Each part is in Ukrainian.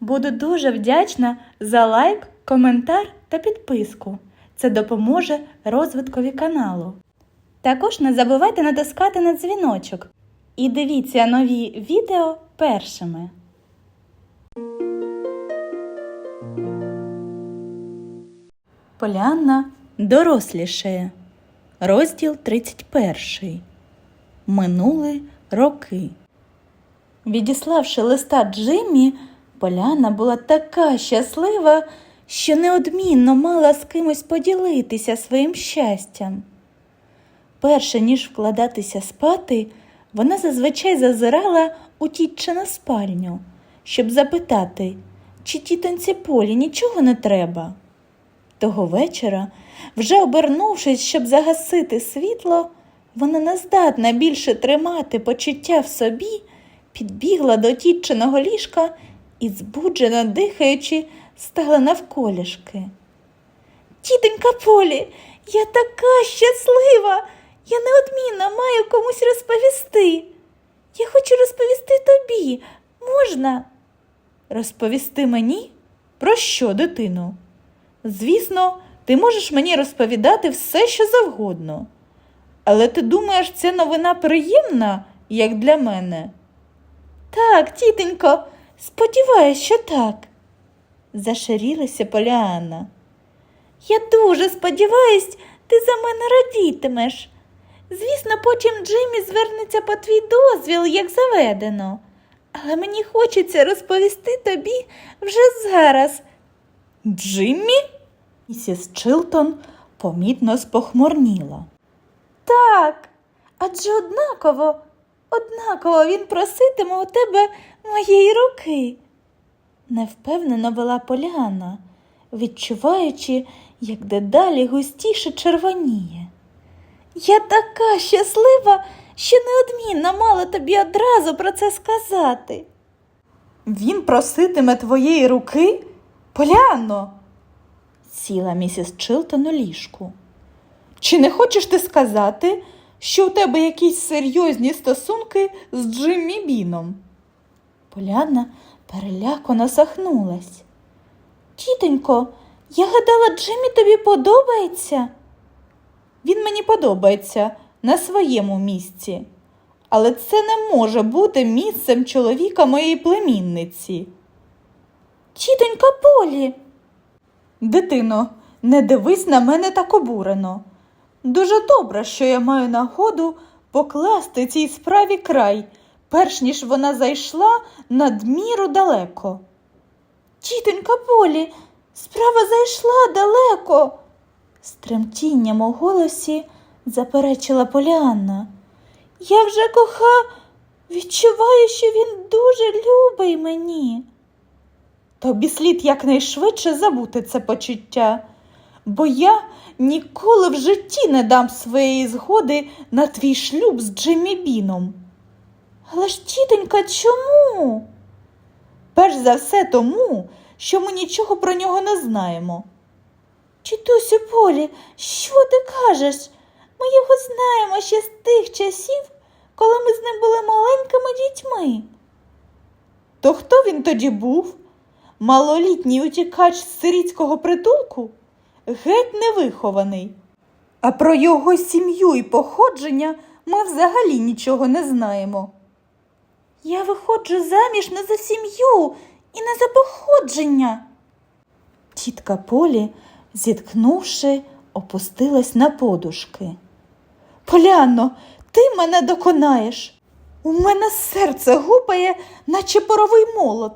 Буду дуже вдячна за лайк, коментар та підписку. Це допоможе розвиткові каналу. Також не забувайте натискати на дзвіночок і дивіться нові відео першими. Полянна дорослішає. Розділ 31. Минули роки. Відіславши листа Джиммі, Поляна була така щаслива, що неодмінно мала з кимось поділитися своїм щастям. Перше ніж вкладатися спати, вона зазвичай зазирала у тітчину спальню, щоб запитати, чи тітонці Полі нічого не треба. Того вечора, вже обернувшись, щоб загасити світло, вона не здатна більше тримати почуття в собі, підбігла до тітчиного ліжка і, збуджено дихаючи, стала навколішки. Тітонька Полі, я така щаслива. Я неодмінно маю комусь розповісти. Я хочу розповісти тобі. Можна? Розповісти мені? Про що, дитино? Звісно, ти можеш мені розповідати все, що завгодно. Але ти думаєш, ця новина приємна, як для мене? Так, тітенько, сподіваюсь, що так, зашарілася Поліанна. Я дуже сподіваюсь, ти за мене радітимеш. Звісно, потім Джиммі звернеться по твій дозвіл, як заведено. Але мені хочеться розповісти тобі вже зараз. Джиммі? Місіс Чилтон помітно спохмурніла. Так, адже однаково, однаково він проситиме у тебе моєї руки. Невпевнено вела Поляна, відчуваючи, як дедалі густіше червоніє. Я така щаслива, що неодмінно мала тобі одразу про це сказати. Він проситиме твоєї руки? Поляно, сіла місіс Чилтон у ліжку. Чи не хочеш ти сказати, що у тебе якісь серйозні стосунки з Джиммі Біном? Поляна перелякано сахнулась. Тітонько, я гадала, Джиммі тобі подобається. Він мені подобається на своєму місці, але це не може бути місцем чоловіка моєї племінниці. Тітонька Полі. Дитино, не дивись на мене так обурено. Дуже добре, що я маю нагоду покласти цій справі край, перш ніж вона зайшла надміру далеко. Тітонька Полі, справа зайшла далеко. З тремтінням у голосі заперечила Поліанна. Я вже коха, відчуваю, що він дуже любий мені. Тобі слід якнайшвидше забути це почуття, бо я ніколи в житті не дам своєї згоди на твій шлюб з Джиммі Біном. Але ж, тітонька, чому? Перш за все тому, що ми нічого про нього не знаємо. Тітусю Полі, що ти кажеш? Ми його знаємо ще з тих часів, коли ми з ним були маленькими дітьми. То хто він тоді був? Малолітній утікач з сирітського притулку? Геть невихований. А про його сім'ю і походження ми взагалі нічого не знаємо. Я виходжу заміж не за сім'ю і не за походження. Тітка Полі, зіткнувши, опустилась на подушки. Поляно, ти мене доконаєш. У мене серце гупає, наче поровий молот.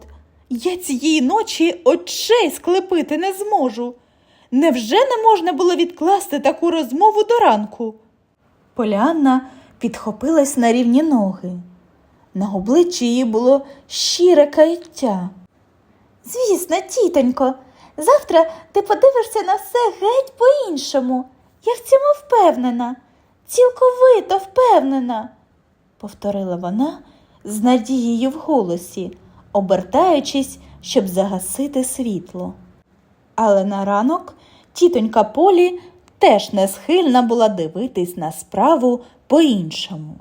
Я цієї ночі очей склепити не зможу. Невже не можна було відкласти таку розмову до ранку? Полянна підхопилась на рівні ноги. На обличчі її було щире каяття. Звісно, тітонько, завтра ти подивишся на все геть по-іншому. Я в цьому впевнена, цілковито впевнена, повторила вона з надією в голосі, обертаючись, щоб загасити світло. Але на ранок тітонька Полі теж не схильна була дивитись на справу по-іншому.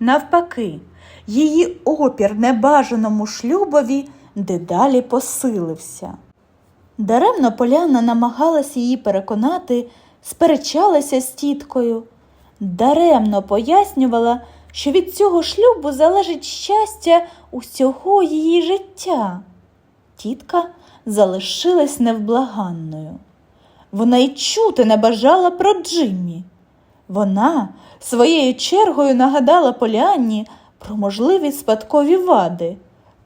Навпаки, її опір небажаному шлюбові дедалі посилився. Даремно Поляна намагалася її переконати, сперечалася з тіткою. Даремно пояснювала, що від цього шлюбу залежить щастя усього її життя. Тітка залишилась невблаганною. Вона й чути не бажала про Джиммі. Вона своєю чергою нагадала Поліанні про можливі спадкові вади,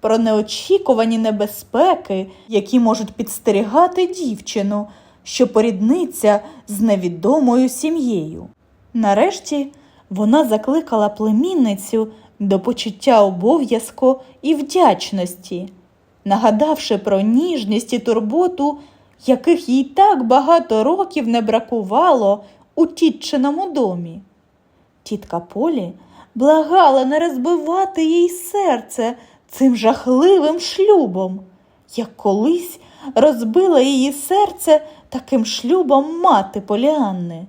про неочікувані небезпеки, які можуть підстерігати дівчину, що порідниться з невідомою сім'єю. Нарешті вона закликала племінницю до почуття обов'язку і вдячності, нагадавши про ніжність і турботу, яких їй так багато років не бракувало у тітчиному домі. Тітка Полі благала не розбивати їй серце цим жахливим шлюбом, як колись розбила її серце таким шлюбом мати Поліанни.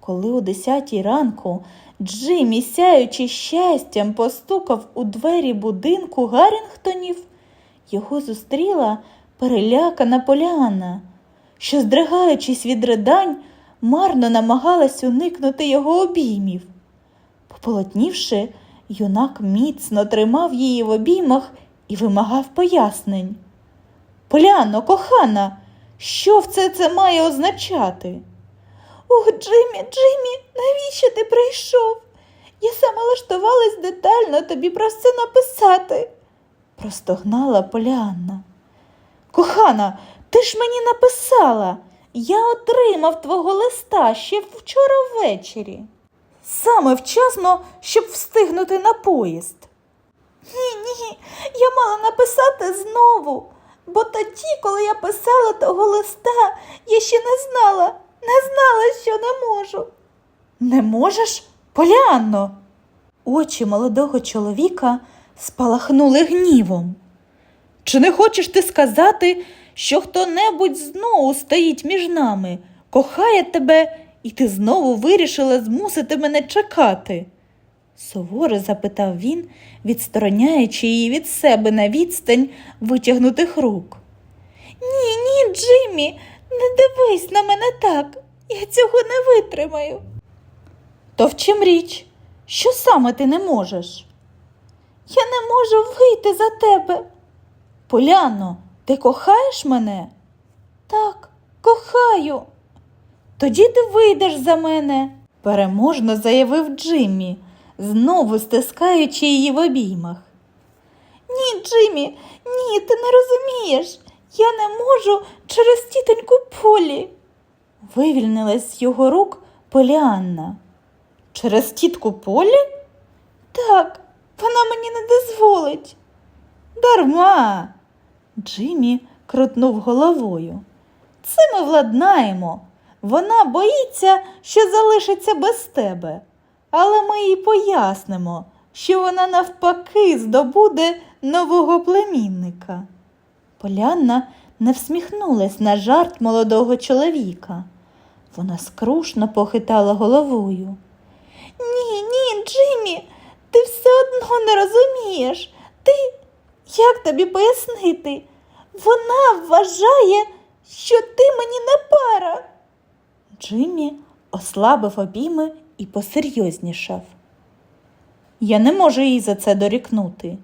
Коли о десятій ранку Джиммі, сяючи щастям, постукав у двері будинку Гаррінгтонів, його зустріла перелякана Поліанна, що, здригаючись від ридань, марно намагалась уникнути його обіймів. Пополотнівши, юнак міцно тримав її в обіймах і вимагав пояснень. Поляно, кохана, що все це має означати? Ох, Джиммі, Джиммі, навіщо ти прийшов? Я сама лаштувалась детально тобі про все написати, простогнала Поліанна. Кохана, ти ж мені написала. Я отримав твого листа ще вчора ввечері. Саме вчасно, щоб встигнути на поїзд. Ні, ні, я мала написати знову, бо тоді, коли я писала того листа, я ще не знала, не знала, що не можу. Не можеш, Поліанно? Очі молодого чоловіка спалахнули гнівом. Чи не хочеш ти сказати, що хто-небудь знову стоїть між нами, кохає тебе, і ти знову вирішила змусити мене чекати? суворо запитав він, відстороняючи її від себе на відстань витягнутих рук. Ні, ні, Джиммі, не дивись на мене так. Я цього не витримаю. То в чим річ? Що саме ти не можеш? Я не можу вийти за тебе. Поляно, ти кохаєш мене? Так, кохаю. Тоді ти вийдеш за мене, переможно заявив Джиммі, знову стискаючи її в обіймах. Ні, Джиммі, ні, ти не розумієш. Я не можу через тітоньку Полі. Вивільнилась з його рук Поліанна. Через тітку Полі? Так, вона мені не дозволить. Дарма. Джиммі крутнув головою. Це ми владнаємо. Вона боїться, що залишиться без тебе. Але ми їй пояснимо, що вона навпаки здобуде нового племінника. Полянна не всміхнулась на жарт молодого чоловіка. Вона скрушно похитала головою. Ні, ні, Джиммі, ти все одно не розумієш. Ти, як тобі пояснити? Вона вважає, що ти мені не пара. Джиммі ослабив обійми і посерйознішав. Я не можу їй за це дорікнути.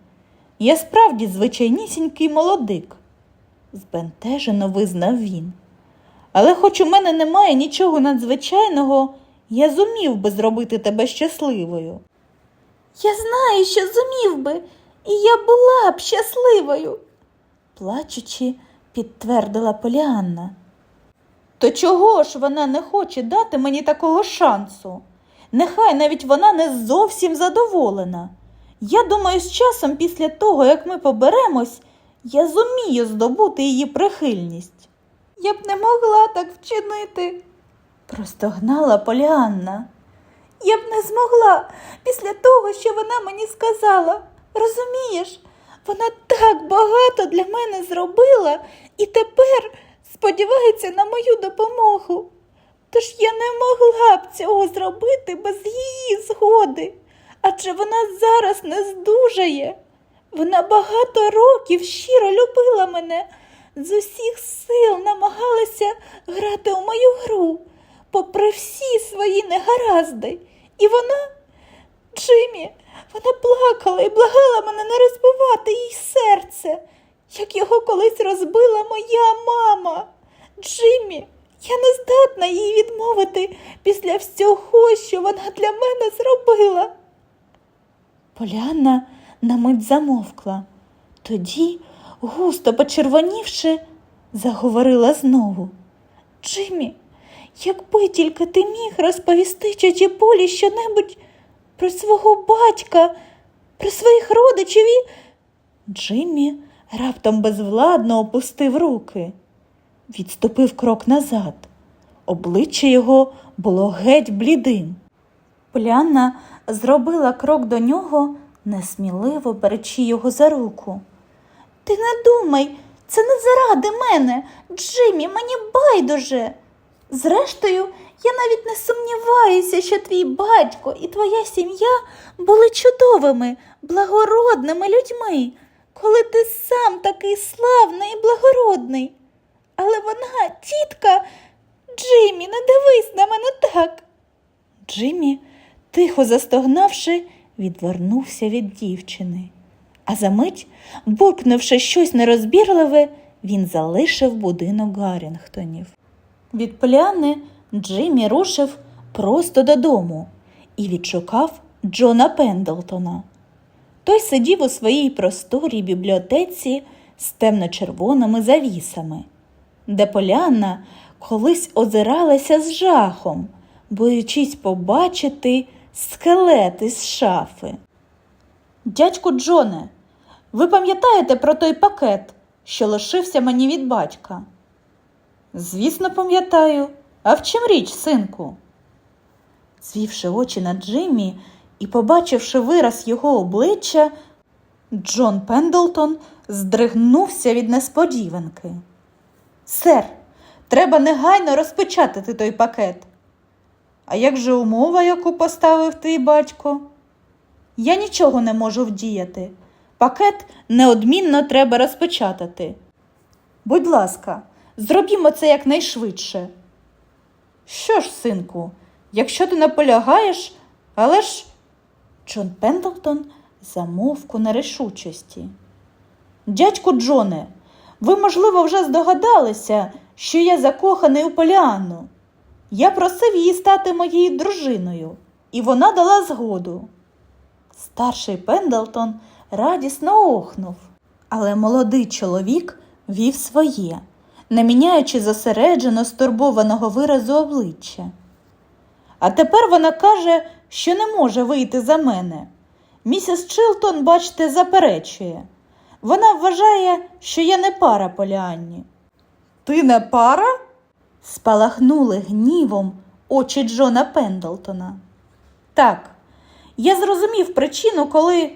Я справді звичайнісінький молодик, збентежено визнав він. Але хоч у мене немає нічого надзвичайного, я зумів би зробити тебе щасливою. Я знаю, що зумів би, і я була б щасливою, плачучи, підтвердила Поліанна. То чого ж вона не хоче дати мені такого шансу? Нехай навіть вона не зовсім задоволена. Я думаю, з часом після того, як ми поберемось, я зумію здобути її прихильність. Я б не могла так вчинити, простогнала Поліанна. Я б не змогла після того, що вона мені сказала. Розумієш, вона так багато для мене зробила і тепер сподівається на мою допомогу. Тож я не могла б цього зробити без її згоди, адже вона зараз не здужає. Вона багато років щиро любила мене, з усіх сил намагалася грати у мою гру, попри всі свої негаразди. І вона, Джиммі, вона плакала і благала мене не розбивати їй серце, як його колись розбила моя мама. Джиммі, я не здатна їй відмовити після всього, що вона для мене зробила. Поляна на мить замовкла. Тоді, густо почервонівши, заговорила знову. Джиммі, якби тільки ти міг розповісти тьоті Полі щонебудь про свого батька, про своїх родичів і... Джиммі раптом безвладно опустив руки, відступив крок назад. Обличчя його було геть блідим. Поляна зробила крок до нього, несміливо беречи його за руку. Ти не думай, це не заради мене, Джиммі, мені байдуже. Зрештою, я навіть не сумніваюся, що твій батько і твоя сім'я були чудовими, благородними людьми, коли ти сам такий славний і благородний. Але вона, тітка, Джиммі, не дивись на мене так. Джиммі, тихо застогнавши, відвернувся від дівчини. А за мить, буркнувши щось нерозбірливе, він залишив будинок Гаррінгтонів. Від поляни Джиммі рушив просто додому і відшукав Джона Пендлтона. Той сидів у своїй просторій бібліотеці з темно-червоними завісами, де Поляна колись озиралася з жахом, боючись побачити скелет із шафи. Дядьку Джоне, ви пам'ятаєте про той пакет, що лишився мені від батька? Звісно, пам'ятаю. А в чим річ, синку? Звівши очі на Джиммі і побачивши вираз його обличчя, Джон Пендлтон здригнувся від несподіванки. Сер, треба негайно розпечатати той пакет. А як же умова, яку поставив твій батько? Я нічого не можу вдіяти. Пакет неодмінно треба розпечатати. Будь ласка, зробімо це якнайшвидше. Що ж, синку, якщо ти наполягаєш, але ж. Джон Пендлтон замовк у нерішучості. Дядьку Джоне, ви, можливо, вже здогадалися, що я закоханий у Поліанну. Я просив її стати моєю дружиною, і вона дала згоду. Старший Пендлтон радісно охнув, але молодий чоловік вів своє, не міняючи зосереджено стурбованого виразу обличчя. А тепер вона каже, що не може вийти за мене. Місіс Чилтон, бачте, заперечує. Вона вважає, що я не пара Поліанні. Ти не пара? спалахнули гнівом очі Джона Пендлтона. Так, я зрозумів причину, коли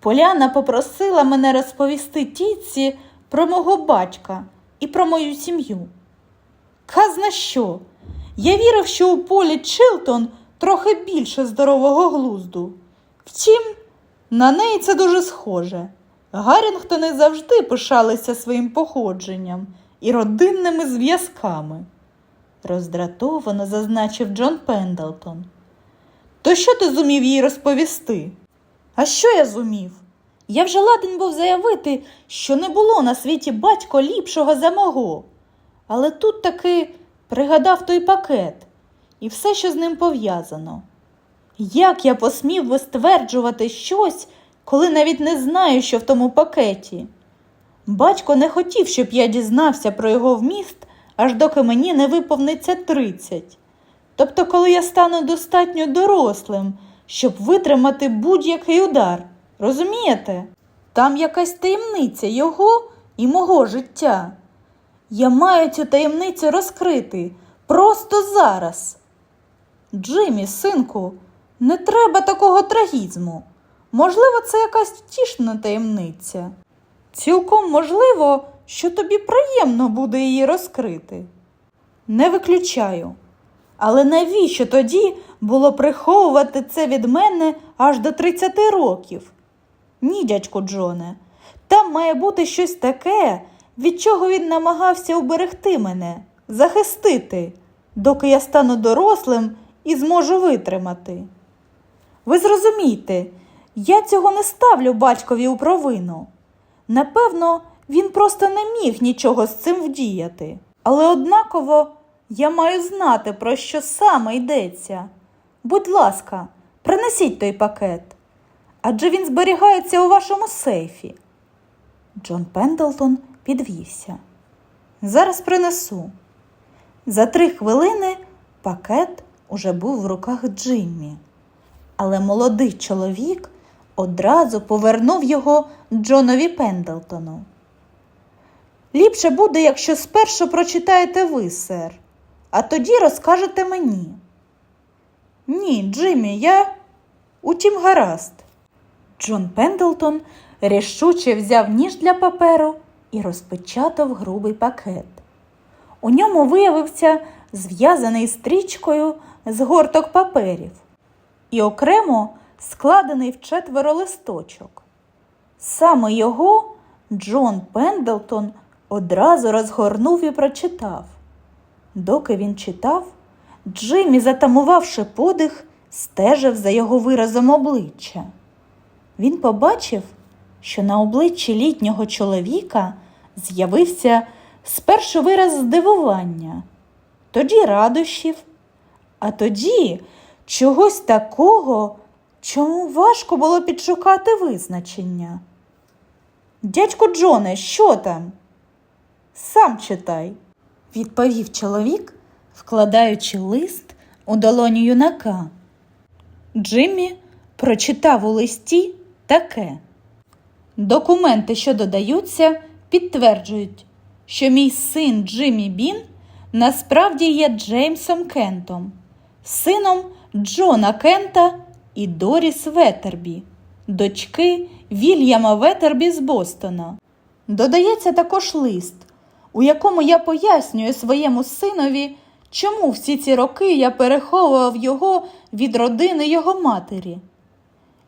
Поляна попросила мене розповісти тітці про мого батька і про мою сім'ю. Казна що? Я вірив, що у полі Чилтон трохи більше здорового глузду. Втім, на неї це дуже схоже. Гаррінгтони завжди пишалися своїм походженням і родинними зв'язками, роздратовано зазначив Джон Пендлтон. То що ти зумів їй розповісти? А що я зумів? Я вже ладен був заявити, що не було на світі батько ліпшого за мого. Але тут таки пригадав той пакет і все, що з ним пов'язано. Як я посмів би стверджувати щось, коли навіть не знаю, що в тому пакеті? Батько не хотів, щоб я дізнався про його вміст, аж доки мені не виповниться тридцять. Тобто, коли я стану достатньо дорослим, щоб витримати будь-який удар. Розумієте? Там якась таємниця його і мого життя. Я маю цю таємницю розкрити просто зараз. Джиммі, синку, не треба такого трагізму. Можливо, це якась втішна таємниця. Цілком можливо, що тобі приємно буде її розкрити. Не виключаю. Але навіщо тоді було приховувати це від мене аж до 30 років? Ні, дядьку Джоне. Там має бути щось таке, від чого він намагався уберегти мене, захистити, доки я стану дорослим і зможу витримати. Ви зрозумійте, я цього не ставлю батькові у провину. Напевно, він просто не міг нічого з цим вдіяти. Але однаково я маю знати, про що саме йдеться. Будь ласка, принесіть той пакет. Адже він зберігається у вашому сейфі. Джон Пендлтон підвівся. Зараз принесу. За три хвилини пакет уже був в руках Джиммі. Але молодий чоловік одразу повернув його Джонові Пендлтону. Ліпше буде, якщо спершу прочитаєте ви, сер, а тоді розкажете мені. Ні, Джиммі, я утім гаразд. Джон Пендлтон рішуче взяв ніж для паперу і розпечатав грубий пакет. У ньому виявився зв'язаний стрічкою згорток паперів і окремо складений в четверо листочок. Саме його Джон Пендлтон одразу розгорнув і прочитав. Доки він читав, Джиммі, затамувавши подих, стежив за його виразом обличчя. Він побачив, що на обличчі літнього чоловіка з'явився спершу вираз здивування, тоді радощів, а тоді чогось такого, чому важко було підшукати визначення. Дядьку Джоне, що там? Сам читай, відповів чоловік, вкладаючи лист у долоню юнака. Джиммі прочитав у листі таке. Документи, що додаються, підтверджують, що мій син Джиммі Бін насправді є Джеймсом Кентом, сином Джона Кента і Доріс Ветербі, дочки Вільяма Ветербі з Бостона. Додається також лист, у якому я пояснюю своєму синові, чому всі ці роки я переховував його від родини його матері.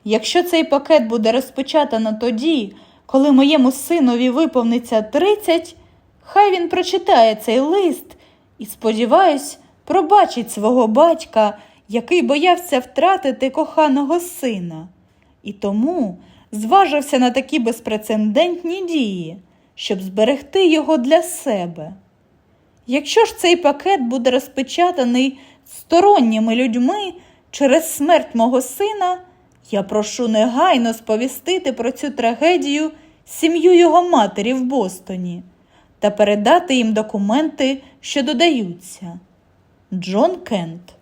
Якщо цей пакет буде розпечатано тоді, коли моєму синові виповниться 30, хай він прочитає цей лист і, сподіваюсь, пробачить свого батька, який боявся втратити коханого сина, і тому зважився на такі безпрецедентні дії, щоб зберегти його для себе. Якщо ж цей пакет буде розпечатаний сторонніми людьми через смерть мого сина, я прошу негайно сповістити про цю трагедію сім'ю його матері в Бостоні та передати їм документи, що додаються. Джон Кент.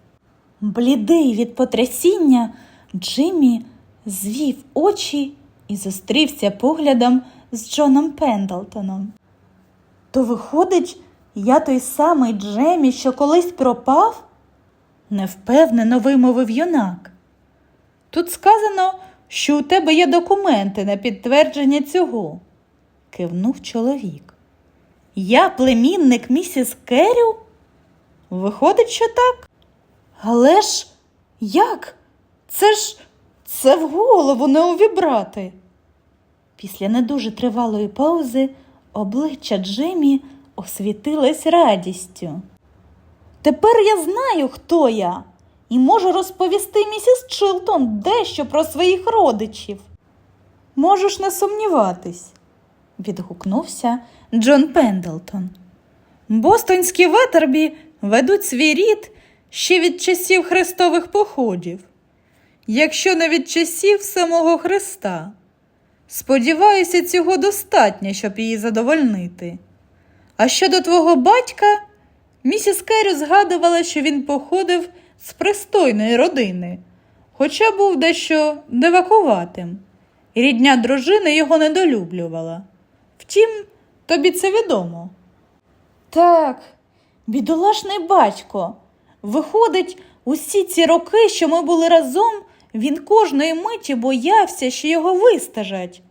Блідий від потрясіння, Джиммі звів очі і зустрівся поглядом з Джоном Пендлтоном. То виходить, я той самий Джемі, що колись пропав? невпевнено вимовив юнак. Тут сказано, що у тебе є документи на підтвердження цього, кивнув чоловік. Я племінник місіс Керрю? Виходить, що так? Але ж як? Це ж це в голову не увібрати. Після не дуже тривалої паузи обличчя Джиммі освітилось радістю. Тепер я знаю, хто я, і можу розповісти місіс Чилтон дещо про своїх родичів. Можеш не сумніватись, відгукнувся Джон Пендлтон. Бостонські ветербі ведуть свій рід ще від часів хрестових походів, якщо не від часів самого Христа. Сподіваюся, цього достатньо, щоб її задовольнити. А щодо твого батька, місіс Керрі згадувала, що він походив з пристойної родини, хоча був дещо дивакуватим. і Рідня дружини його недолюблювала. Втім, тобі це відомо. Так, бідолашний батько. Виходить, усі ці роки, що ми були разом, він кожної миті боявся, що його вистежать.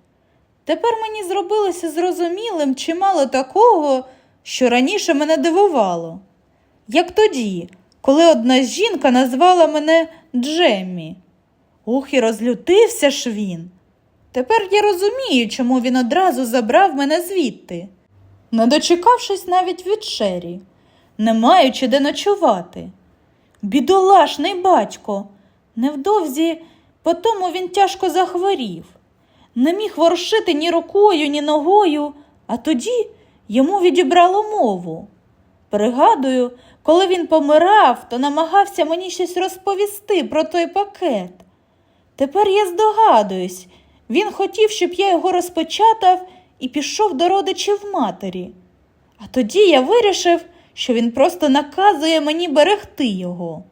Тепер мені зробилося зрозумілим чимало такого, що раніше мене дивувало. Як тоді, коли одна жінка назвала мене Джеммі. Ох, і розлютився ж він. Тепер я розумію, чому він одразу забрав мене звідти, не дочекавшись навіть від Шері, не маючи де ночувати. Бідолашний батько. Невдовзі потому він тяжко захворів. Не міг ворушити ні рукою, ні ногою, а тоді йому відібрало мову. Пригадую, коли він помирав, то намагався мені щось розповісти про той пакет. Тепер я здогадуюсь, він хотів, щоб я його розпечатав і пішов до родичів матері. А тоді я вирішив, що він просто наказує мені берегти його.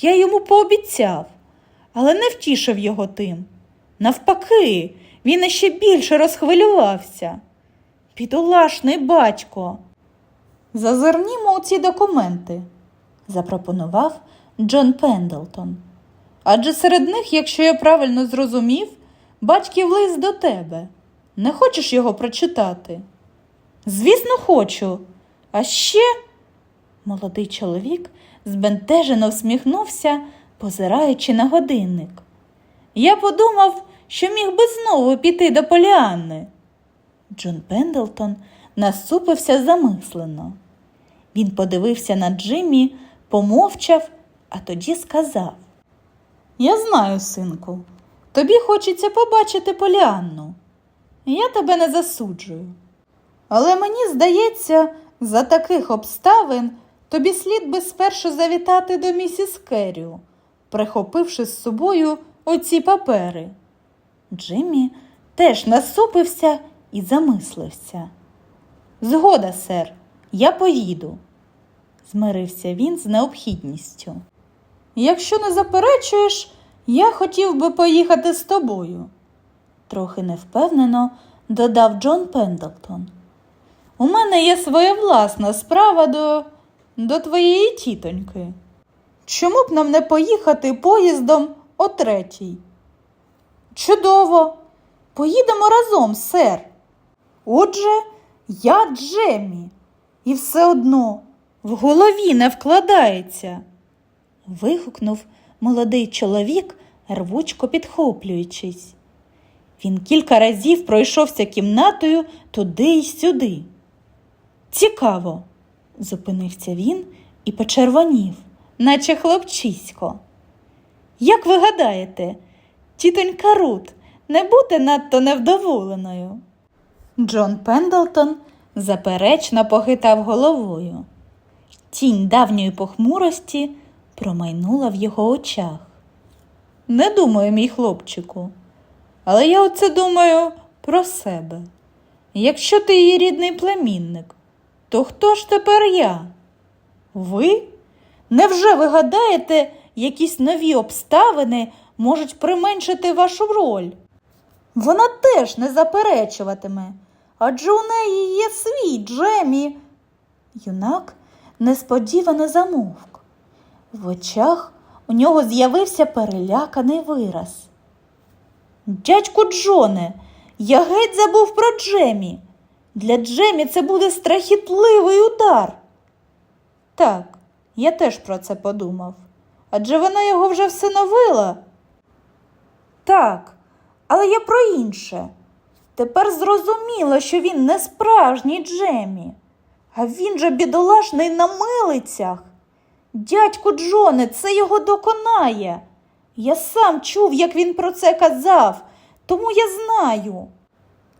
Я йому пообіцяв, але не втішив його тим. Навпаки, він іще більше розхвилювався. Бідолашний батько. Зазирнімо у ці документи, запропонував Джон Пендлтон. Адже серед них, якщо я правильно зрозумів, батьків лист до тебе. Не хочеш його прочитати? Звісно, хочу. А ще молодий чоловік збентежено всміхнувся, позираючи на годинник. Я подумав, що міг би знову піти до Поліанни. Джон Пендлтон насупився замислено. Він подивився на Джиммі, помовчав, а тоді сказав: Я знаю, синку, тобі хочеться побачити Поліанну. Я тебе не засуджую. Але мені здається, за таких обставин тобі слід би спершу завітати до місіс Керрю, прихопивши з собою оці папери. Джиммі теж насупився і замислився. Згода, сер, я поїду, змирився він з необхідністю. Якщо не заперечуєш, я хотів би поїхати з тобою, трохи невпевнено додав Джон Пендлтон. У мене є своя власна справа до, до твоєї тітоньки. Чому б нам не поїхати поїздом о третій? Чудово! Поїдемо разом, сер. Отже, я Джеммі, і все одно в голові не вкладається. вигукнув молодий чоловік, рвучко підхоплюючись. Він кілька разів пройшовся кімнатою туди й сюди. Цікаво, зупинився він і почервонів, наче хлопчисько. Як ви гадаєте, тітонька Рут не буде надто невдоволеною? Джон Пендлтон заперечно похитав головою. Тінь давньої похмурості промайнула в його очах. Не думаю, мій хлопчику, але я оце думаю про себе. Якщо ти її рідний племінник, то хто ж тепер я? Ви? Невже ви гадаєте, якісь нові обставини можуть применшити вашу роль? Вона теж не заперечуватиме, адже у неї є свій Джемі. Юнак несподівано замовк. В очах у нього з'явився переляканий вираз. Дядьку Джоне, я геть забув про Джемі. Для Джемі це буде страхітливий удар. Так, я теж про це подумав. Адже вона його вже всиновила. Так, але я про інше. Тепер зрозуміло, що він не справжній Джемі, а він же бідолашний на милицях. Дядьку Джоне, це його доконає. Я сам чув, як він про це казав, тому я знаю.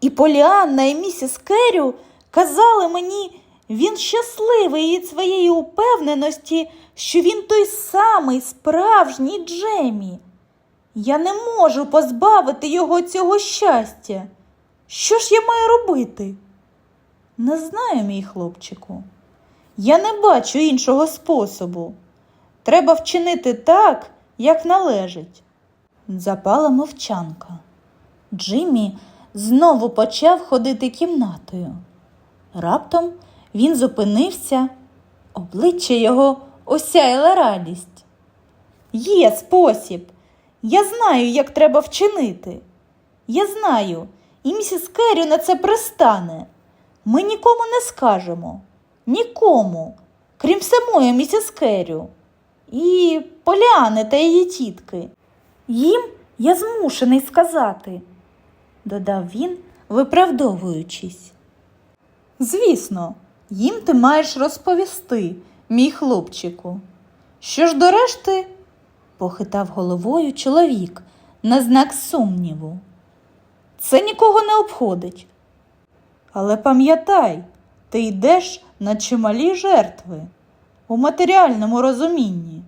І Поліанна, і місіс Керрю казали мені, він щасливий від своєї упевненості, що він той самий справжній Джемі. Я не можу позбавити його цього щастя. Що ж я маю робити? Не знаю, мій хлопчику. Я не бачу іншого способу. Треба вчинити так, як належить. Запала мовчанка. Джиммі знову почав ходити кімнатою. Раптом він зупинився, обличчя його осяяла радість. Є спосіб. Я знаю, як треба вчинити. Я знаю, і місіс Керрі на це пристане. Ми нікому не скажемо. Нікому, крім самої місіс Керрю. І Поляни та її тітки. Їм я змушений сказати. додав він, виправдовуючись. Звісно, їм ти маєш розповісти, мій хлопчику. Що ж до решти? похитав головою чоловік на знак сумніву. Це нікого не обходить. Але пам'ятай, ти йдеш на чималі жертви у матеріальному розумінні.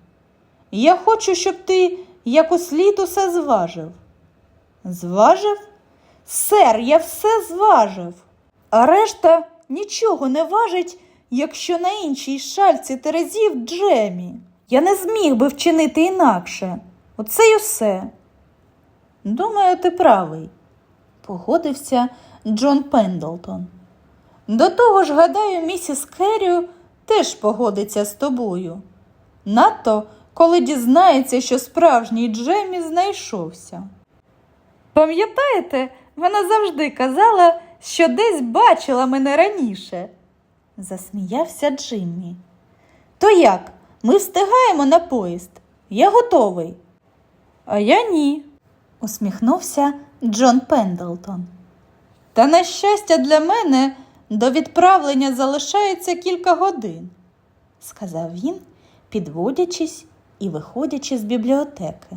Я хочу, щоб ти як услід усе зважив. Зважив? Сер, я все зважив. А решта нічого не важить, якщо на іншій шальці терезів Джемі. Я не зміг би вчинити інакше. Оце й усе. Думаю, ти правий, погодився Джон Пендлтон. До того ж, гадаю, місіс Керрю теж погодиться з тобою. Надто, коли дізнається, що справжній Джемі знайшовся. Пам'ятаєте, вона завжди казала, що десь бачила мене раніше, засміявся Джиммі. То як? Ми встигаємо на поїзд? Я готовий. А я ні, усміхнувся Джон Пендлтон. Та на щастя для мене до відправлення залишається кілька годин, сказав він, підводячись і виходячи з бібліотеки.